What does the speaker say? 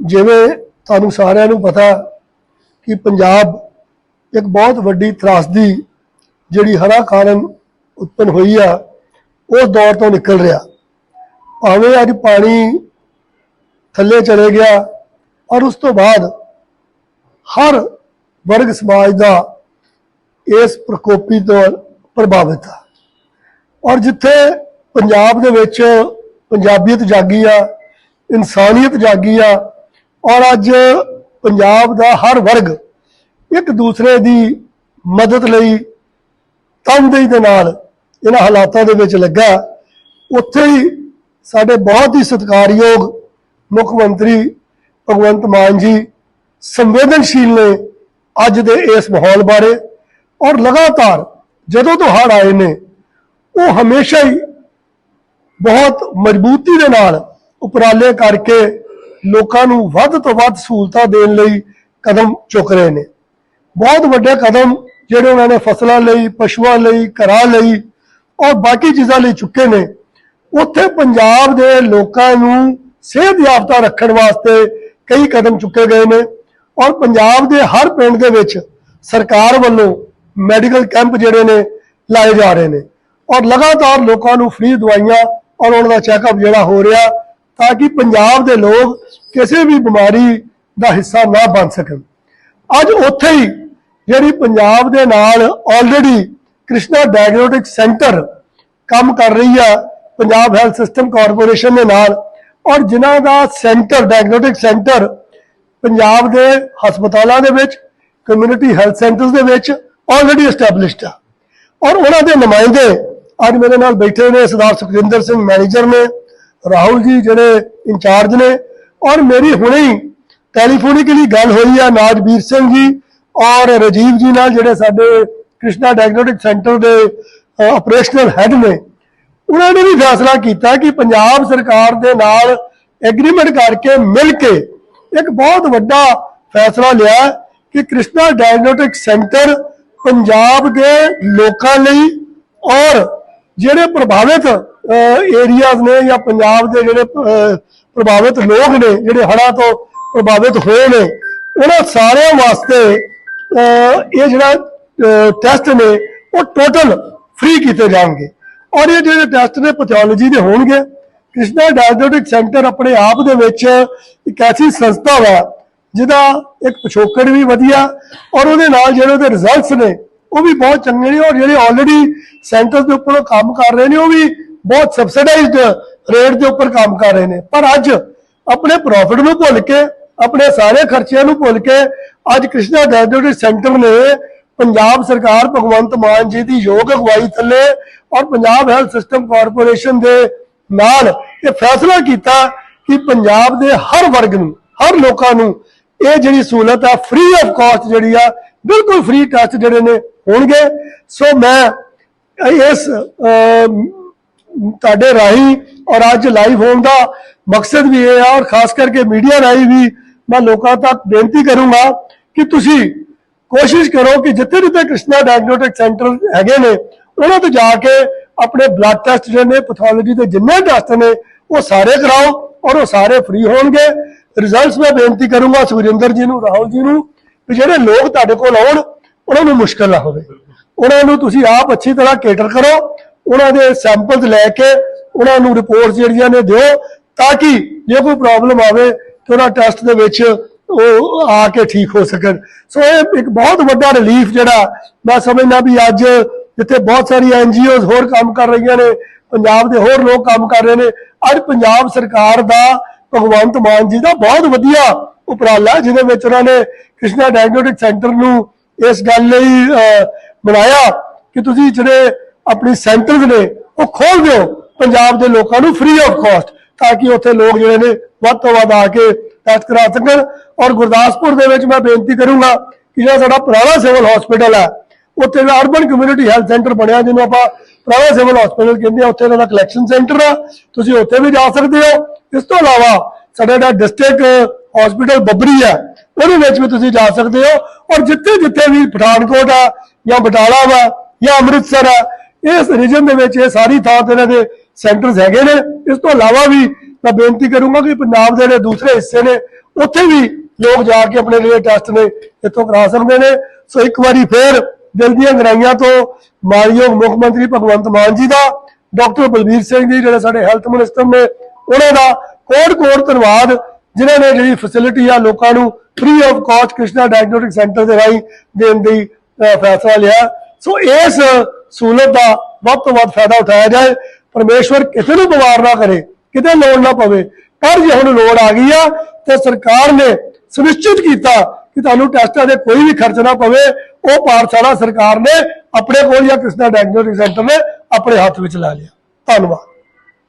ਜਿਵੇਂ ਤੁਹਾਨੂੰ ਸਾਰਿਆਂ ਨੂੰ ਪਤਾ ਕਿ ਪੰਜਾਬ ਇੱਕ ਬਹੁਤ ਵੱਡੀ ਤਰਾਸਦੀ ਜਿਹੜੀ ਹਰਾ ਕਾਰਨ ਉਤਪਨ ਹੋਈ ਆ ਉਸ ਦੌਰ ਤੋਂ ਨਿਕਲ ਰਿਹਾ। ਭਾਵੇਂ ਅੱਜ ਪਾਣੀ ਥੱਲੇ ਚਲੇ ਗਿਆ ਔਰ ਉਸ ਤੋਂ ਬਾਅਦ ਹਰ ਵਰਗ ਸਮਾਜ ਦਾ ਇਸ ਪ੍ਰਕੋਪੀ ਤੋਂ ਪ੍ਰਭਾਵਿਤ ਆ। ਔਰ ਜਿੱਥੇ ਪੰਜਾਬ ਦੇ ਵਿੱਚ ਪੰਜਾਬੀਅਤ ਜਾਗੀ ਆ, ਇਨਸਾਨੀਅਤ ਜਾਗੀ ਆ ਔਰ ਅੱਜ ਪੰਜਾਬ ਦਾ ਹਰ ਵਰਗ ਇੱਕ ਦੂਸਰੇ ਦੀ ਮਦਦ ਲਈ ਤਨਦੇਹੀ ਦੇ ਨਾਲ ਇਹਨਾਂ ਹਾਲਾਤਾਂ ਦੇ ਵਿੱਚ ਲੱਗਾ। ਉੱਥੇ ਹੀ ਸਾਡੇ ਬਹੁਤ ਹੀ ਸਤਿਕਾਰਯੋਗ ਮੁੱਖ ਮੰਤਰੀ ਭਗਵੰਤ ਮਾਨ ਜੀ ਸੰਵੇਦਨਸ਼ੀਲ ਨੇ ਅੱਜ ਦੇ ਇਸ ਮਾਹੌਲ ਬਾਰੇ ਔਰ ਲਗਾਤਾਰ ਜਦੋਂ ਤੋਂ ਹੜ੍ਹ ਆਏ ਨੇ, ਉਹ ਹਮੇਸ਼ਾ ਹੀ ਬਹੁਤ ਮਜ਼ਬੂਤੀ ਦੇ ਨਾਲ ਉਪਰਾਲੇ ਕਰਕੇ ਲੋਕਾਂ ਨੂੰ ਵੱਧ ਤੋਂ ਵੱਧ ਸਹੂਲਤਾਂ ਦੇਣ ਲਈ ਕਦਮ ਚੁੱਕ ਰਹੇ ਨੇ। ਬਹੁਤ ਵੱਡੇ ਕਦਮ ਜਿਹੜੇ ਉਹਨਾਂ ਨੇ ਫਸਲਾਂ ਲਈ, ਪਸ਼ੂਆਂ ਲਈ, ਘਰਾਂ ਲਈ ਔਰ ਬਾਕੀ ਚੀਜ਼ਾਂ ਲਈ ਚੁੱਕੇ ਨੇ। ਉੱਥੇ ਪੰਜਾਬ ਦੇ ਲੋਕਾਂ ਨੂੰ ਸਿਹਤ ਯਾਫਤਾ ਰੱਖਣ ਵਾਸਤੇ ਕਈ ਕਦਮ ਚੁੱਕੇ ਗਏ ਨੇ ਔਰ ਪੰਜਾਬ ਦੇ ਹਰ ਪਿੰਡ ਦੇ ਵਿੱਚ ਸਰਕਾਰ ਵੱਲੋਂ ਮੈਡੀਕਲ ਕੈਂਪ ਜਿਹੜੇ ਨੇ ਲਾਏ ਜਾ ਰਹੇ ਨੇ ਔਰ ਲਗਾਤਾਰ ਲੋਕਾਂ ਨੂੰ ਫ੍ਰੀ ਦਵਾਈਆਂ ਔਰ ਉਹਨਾਂ ਦਾ ਚੈੱਕਅਪ ਜਿਹੜਾ ਹੋ ਰਿਹਾ ਤਾਂ ਕਿ ਪੰਜਾਬ ਦੇ ਲੋਕ ਕਿਸੇ ਵੀ ਬਿਮਾਰੀ ਦਾ ਹਿੱਸਾ ਨਾ ਬਣ ਸਕਣ। ਅੱਜ ਉੱਥੇ ਹੀ ਜਿਹੜੀ ਪੰਜਾਬ ਦੇ ਨਾਲ ਆਲਰੇਡੀ ਕ੍ਰਿਸ਼ਨਾ ਡਾਇਗਨੋਸਟਿਕ ਸੈਂਟਰ ਕੰਮ ਕਰ ਰਹੀ ਆ, ਪੰਜਾਬ ਹੈਲਥ ਸਿਸਟਮ ਕਾਰਪੋਰੇਸ਼ਨ ਦੇ ਨਾਲ, ਔਰ ਜਿਨ੍ਹਾਂ ਦਾ ਸੈਂਟਰ ਡਾਇਗਨੋਸਟਿਕ ਸੈਂਟਰ ਪੰਜਾਬ ਦੇ ਹਸਪਤਾਲਾਂ ਦੇ ਵਿੱਚ ਕਮਿਊਨਿਟੀ ਹੈਲਥ ਸੈਂਟਰਸ ਦੇ ਵਿੱਚ ਆਲਰੇਡੀ ਐਸਟੈਬਲਿਸ਼ਡ ਆ। ਔਰ ਉਹਨਾਂ ਦੇ ਨੁਮਾਇੰਦੇ ਅੱਜ ਮੇਰੇ ਨਾਲ ਬੈਠੇ ਨੇ ਸਰਦਾਰ ਸੁਖਜਿੰਦਰ ਸਿੰਘ ਮੈਨੇਜਰ ਨੇ ਰਾਹੁਲ ਜੀ ਜਿਹੜੇ ਇੰਚਾਰਜ ਨੇ, ਔਰ ਮੇਰੀ ਹੁਣੇ ਹੀ ਟੈਲੀਫੋਨਿਕਲੀ ਗੱਲ ਹੋਈ ਆ ਨਾਜਵੀਰ ਸਿੰਘ ਜੀ ਔਰ ਰਜੀਵ ਜੀ ਨਾਲ, ਜਿਹੜੇ ਸਾਡੇ ਕ੍ਰਿਸ਼ਨਾ ਡਾਇਗਨੋਸਟਿਕ ਸੈਂਟਰ ਦੇ ਆਪਰੇਸ਼ਨਲ ਹੈੱਡ ਨੇ। ਉਹਨਾਂ ਨੇ ਵੀ ਫੈਸਲਾ ਕੀਤਾ ਕਿ ਪੰਜਾਬ ਸਰਕਾਰ ਦੇ ਨਾਲ ਐਗਰੀਮੈਂਟ ਕਰਕੇ ਮਿਲ ਕੇ ਇੱਕ ਬਹੁਤ ਵੱਡਾ ਫੈਸਲਾ ਲਿਆ ਕਿ ਕ੍ਰਿਸ਼ਨਾ ਡਾਇਗਨੋਸਟਿਕ ਸੈਂਟਰ ਪੰਜਾਬ ਦੇ ਲੋਕਾਂ ਲਈ ਔਰ ਜਿਹੜੇ ਪ੍ਰਭਾਵਿਤ ਏਰੀਆਜ਼ ਨੇ ਜਾਂ ਪੰਜਾਬ ਦੇ ਜਿਹੜੇ ਪ੍ਰਭਾਵਿਤ ਲੋਕ ਨੇ, ਜਿਹੜੇ ਹੜ੍ਹਾਂ ਤੋਂ ਪ੍ਰਭਾਵਿਤ ਹੋਏ ਨੇ, ਉਹਨਾਂ ਸਾਰਿਆਂ ਵਾਸਤੇ ਇਹ ਜਿਹੜਾ ਟੈਸਟ ਨੇ, ਉਹ ਟੋਟਲ ਫ੍ਰੀ ਕੀਤੇ ਜਾਣਗੇ। ਔਰ ਇਹ ਜਿਹੜੇ ਟੈਸਟ ਨੇ ਪੈਥੋਲੋਜੀ ਦੇ ਹੋਣਗੇ। ਕ੍ਰਿਸ਼ਨਾ ਡਾਇਗਨੋਸਟਿਕ ਸੈਂਟਰ ਆਪਣੇ ਆਪ ਦੇ ਵਿੱਚ ਇੱਕ ਐਸੀ ਸੰਸਥਾ ਵਾ, ਜਿਹਦਾ ਇੱਕ ਪਿਛੋਕੜ ਵੀ ਵਧੀਆ, ਔਰ ਉਹਦੇ ਨਾਲ ਜਿਹੜੇ ਉਹਦੇ ਰਿਜ਼ਲਟਸ ਨੇ, ਉਹ ਵੀ ਬਹੁਤ ਚੰਗੇ ਨੇ, ਔਰ ਜਿਹੜੇ ਆਲਰੇਡੀ ਸੈਂਟਰ ਦੇ ਉੱਪਰ ਕੰਮ ਕਰ ਰਹੇ ਨੇ, ਉਹ ਵੀ ਬਹੁਤ ਸਬਸਿਡਾਈਜ਼ਡ ਰੇਟ ਦੇ ਉੱਪਰ ਕੰਮ ਕਰ ਰਹੇ ਨੇ। ਪਰ ਅੱਜ ਆਪਣੇ ਪ੍ਰੋਫਿਟ ਨੂੰ ਭੁੱਲ ਕੇ, ਆਪਣੇ ਸਾਰੇ ਖਰਚਿਆਂ ਨੂੰ ਭੁੱਲ ਕੇ, ਅੱਜ ਕ੍ਰਿਸ਼ਨਾ ਡਾਇਗਨੋਸਟਿਕ ਸੈਂਟਰ ਨੇ ਪੰਜਾਬ ਸਰਕਾਰ ਭਗਵੰਤ ਮਾਨ ਜੀ ਦੀ ਯੋਗ ਅਗਵਾਈ ਥੱਲੇ ਔਰ ਪੰਜਾਬ ਹੈਲਥ ਸਿਸਟਮ ਕਾਰਪੋਰੇਸ਼ਨ ਦੇ ਨਾਲ ਇਹ ਫੈਸਲਾ ਕੀਤਾ ਕਿ ਪੰਜਾਬ ਦੇ ਹਰ ਵਰਗ ਨੂੰ, ਹਰ ਲੋਕਾਂ ਨੂੰ ਇਹ ਜਿਹੜੀ ਸਹੂਲਤ ਆ ਫ੍ਰੀ ਆਫ ਕਾਸਟ ਜਿਹੜੀ ਆ, ਬਿਲਕੁਲ ਫ੍ਰੀ ਟੈਸਟ ਜਿਹੜੇ ਨੇ ਹੋਣਗੇ। ਸੋ ਮੈਂ ਇਸ ਤੁਹਾਡੇ ਰਾਹੀਂ ਔਰ ਅੱਜ ਲਾਈਵ ਹੋਣ ਦਾ ਮਕਸਦ ਵੀ ਇਹ ਆ ਔਰ ਖਾਸ ਕਰਕੇ ਮੀਡੀਆ ਰਾਹੀਂ ਵੀ ਮੈਂ ਲੋਕਾਂ ਤੱਕ ਬੇਨਤੀ ਕਰੂੰਗਾ ਕਿ ਤੁਸੀਂ ਕੋਸ਼ਿਸ਼ ਕਰੋ ਕਿ ਜਿੱਥੇ ਜਿੱਥੇ ਕ੍ਰਿਸ਼ਨਾ ਡਾਇਗਨੋਸਟਿਕ ਸੈਂਟਰ ਹੈਗੇ ਨੇ, ਉਹਨਾਂ ਤੋਂ ਜਾ ਕੇ ਆਪਣੇ ਬਲੱਡ ਟੈਸਟ ਜਿਹੜੇ ਨੇ ਪੈਥੋਲੋਜੀ ਦੇ ਜਿੰਨੇ ਟੈਸਟ ਨੇ, ਉਹ ਸਾਰੇ ਕਰਾਓ ਔਰ ਉਹ ਸਾਰੇ ਫ੍ਰੀ ਹੋਣਗੇ। ਰਿਜ਼ਲਟਸ ਮੈਂ ਬੇਨਤੀ ਕਰੂੰਗਾ ਸੁਖਜਿੰਦਰ ਜੀ ਨੂੰ, ਰਾਹੁਲ ਜੀ ਨੂੰ ਕਿ ਜਿਹੜੇ ਲੋਕ ਤੁਹਾਡੇ ਕੋਲ ਆਉਣ, ਉਹਨਾਂ ਨੂੰ ਮੁਸ਼ਕਲ ਨਾ ਹੋਵੇ। ਉਹਨਾਂ ਨੂੰ ਤੁਸੀਂ ਆਪ ਅੱਛੀ ਤਰ੍ਹਾਂ ਕੇਟਰ ਕਰੋ ਉਹਨਾਂ ਦੇ ਸੈਂਪਲਸ ਲੈ ਕੇ ਉਹਨਾਂ ਨੂੰ ਰਿਪੋਰਟਸ ਜਿਹੜੀਆਂ ਨੇ ਦਿਓ ਤਾਂ ਕਿ ਜੇ ਕੋਈ ਪ੍ਰੋਬਲਮ ਆਵੇ ਤੇ ਉਹਨਾਂ ਟੈਸਟ ਦੇ ਵਿੱਚ ਉਹ ਆ ਕੇ ਠੀਕ ਹੋ ਸਕਣ। ਸੋ ਇਹ ਇੱਕ ਬਹੁਤ ਵੱਡਾ ਰਿਲੀਫ ਜਿਹੜਾ ਮੈਂ ਸਮਝਦਾ ਵੀ ਅੱਜ ਜਿੱਥੇ ਬਹੁਤ ਸਾਰੀ ਐਨਜੀਓਜ਼ ਹੋਰ ਕੰਮ ਕਰ ਰਹੀਆਂ ਨੇ, ਪੰਜਾਬ ਦੇ ਹੋਰ ਲੋਕ ਕੰਮ ਕਰ ਰਹੇ ਨੇ, ਅੱਜ ਪੰਜਾਬ ਸਰਕਾਰ ਦਾ, ਭਗਵੰਤ ਮਾਨ ਜੀ ਦਾ ਬਹੁਤ ਵਧੀਆ ਉਪਰਾਲਾ ਜਿਹਦੇ ਵਿੱਚ ਉਹਨਾਂ ਨੇ ਕ੍ਰਿਸ਼ਨਾ ਡਾਇਗਨੋਸਟਿਕ ਸੈਂਟਰ ਨੂੰ ਇਸ ਗੱਲ ਲਈ ਬਣਾਇਆ ਕਿ ਤੁਸੀਂ ਜਿਹੜੇ ਆਪਣੀ ਸੈਂਟਰਸ ਨੇ, ਉਹ ਖੋਲ ਦਿਓ। ਪੰਜਾਬ ਦੇ ਲੋਕਾਂ ਨੂੰ ਫ੍ਰੀ ਆਫ ਕਾਸਟ ਤਾਂ ਕਿ ਉੱਥੇ ਲੋਕ ਜਿਹੜੇ ਨੇ ਵੱਧ ਤੋਂ ਵੱਧ ਆ ਕੇ ਟੈਸਟ ਕਰਾ ਸਕਣ। ਔਰ ਗੁਰਦਾਸਪੁਰ ਦੇ ਵਿੱਚ ਮੈਂ ਬੇਨਤੀ ਕਰੂੰਗਾ ਕਿ ਜਿਹੜਾ ਸਾਡਾ ਪੁਰਾਣਾ ਸਿਵਲ ਹਸਪੀਟਲ ਹੈ, ਉੱਥੇ ਦਾ ਅਰਬਨ ਕਮਿਊਨਿਟੀ ਹੈਲਥ ਸੈਂਟਰ ਬਣਿਆ, ਜਿਹਨੂੰ ਆਪਾਂ ਪੁਰਾਣਾ ਸਿਵਲ ਹਸਪੀਟਲ ਕਹਿੰਦੇ ਆ। ਉੱਥੇ ਦਾ ਕਲੈਕਸ਼ਨ ਸੈਂਟਰ ਆ। ਤੁਸੀਂ ਉੱਥੇ ਵੀ ਜਾ ਸਕਦੇ ਹੋ। ਇਸ ਤੋਂ ਇਲਾਵਾ ਸਾਡਾ ਜਿਹੜਾ ਡਿਸਟ੍ਰਿਕਟ ਹਸਪੀਟਲ ਬੱਬਰੀ ਹੈ, ਉਹਦੇ ਵਿੱਚ ਵੀ ਤੁਸੀਂ ਜਾ ਸਕਦੇ ਹੋ। ਔਰ ਜਿੱਥੇ ਜਿੱਥੇ ਵੀ ਪਠਾਨਕੋਟ ਆ, ਜਾਂ ਬਟਾਲਾ ਵਾ, ਜਾਂ ਅੰਮ੍ਰਿਤਸਰ ਆ ਇਸ ਰੀਜਨ ਦੇ ਵਿੱਚ ਇਹ ਸਾਰੀ ਥਾਂ ਤੇ ਇਹਨਾਂ ਦੇ ਸੈਂਟਰਸ ਹੈਗੇ ਨੇ। ਇਸ ਤੋਂ ਇਲਾਵਾ ਵੀ ਮੈਂ ਬੇਨਤੀ ਕਰੂੰਗਾ ਕਿ ਪੰਜਾਬ ਦੇ ਜਿਹੜੇ ਦੂਸਰੇ ਹਿੱਸੇ ਨੇ, ਉੱਥੇ ਵੀ ਲੋਕ ਜਾ ਕੇ ਆਪਣੇ ਜਿਹੜੇ ਟੈਸਟ ਨੇ ਇੱਥੋਂ ਕਰਾ ਸਕਦੇ ਨੇ। ਸੋ ਇੱਕ ਵਾਰੀ ਫੇਰ ਦਿਲ ਦੀਆਂ ਗਹਿਰਾਈਆਂ ਤੋਂ ਮਾਨਯੋਗ ਮੁੱਖ ਮੰਤਰੀ ਭਗਵੰਤ ਮਾਨ ਜੀ ਦਾ, ਡਾਕਟਰ ਬਲਬੀਰ ਸਿੰਘ ਜੀ ਜਿਹੜੇ ਸਾਡੇ ਹੈਲਥ ਮਿਨਿਸਟਰ ਨੇ, ਉਹਨਾਂ ਦਾ ਕੋਟ ਕੋਟ ਧੰਨਵਾਦ, ਜਿਨ੍ਹਾਂ ਨੇ ਜਿਹੜੀ ਫੈਸਿਲਿਟੀ ਆ ਲੋਕਾਂ ਨੂੰ free of cost Krishna diagnostic centre ਦੇ ਰਾਹੀਂ ਦੇਣ ਦੀ ਫੈਸਲਾ ਲਿਆ। ਸੋ ਇਸ ਸਹੂਲਤ ਦਾ ਵੱਧ ਤੋਂ ਵੱਧ ਫਾਇਦਾ ਉਠਾਇਆ ਜਾਏ, ਪਰਮੇਸ਼ਵਰ ਕਿਸੇ ਨੂੰ ਬਿਮਾਰ ਨਾ ਕਰੇ, ਕਿਤੇ ਲੋੜ ਨਾ ਪਵੇ। ਪਰ ਜੇ ਹੁਣ ਲੋੜ ਆ ਗਈ ਆ, ਤੇ ਸਰਕਾਰ ਨੇ ਸੁਨਿਸ਼ਚਿਤ ਕੀਤਾ ਕਿ ਤੁਹਾਨੂੰ ਟੈਸਟਾਂ ਦੇ ਕੋਈ ਵੀ ਖਰਚ ਨਾ ਪਵੇ, ਉਹ ਪਾਠਸ਼ਾਲਾ ਸਰਕਾਰ ਨੇ ਆਪਣੇ ਕੋਲ ਜਾਂ ਕ੍ਰਿਸ਼ਨਾ ਡਾਇਗਨੋਸਟਿਕ ਸੈਂਟਰ ਨੇ ਆਪਣੇ ਹੱਥ ਵਿੱਚ ਲੈ ਲਿਆ। ਧੰਨਵਾਦ।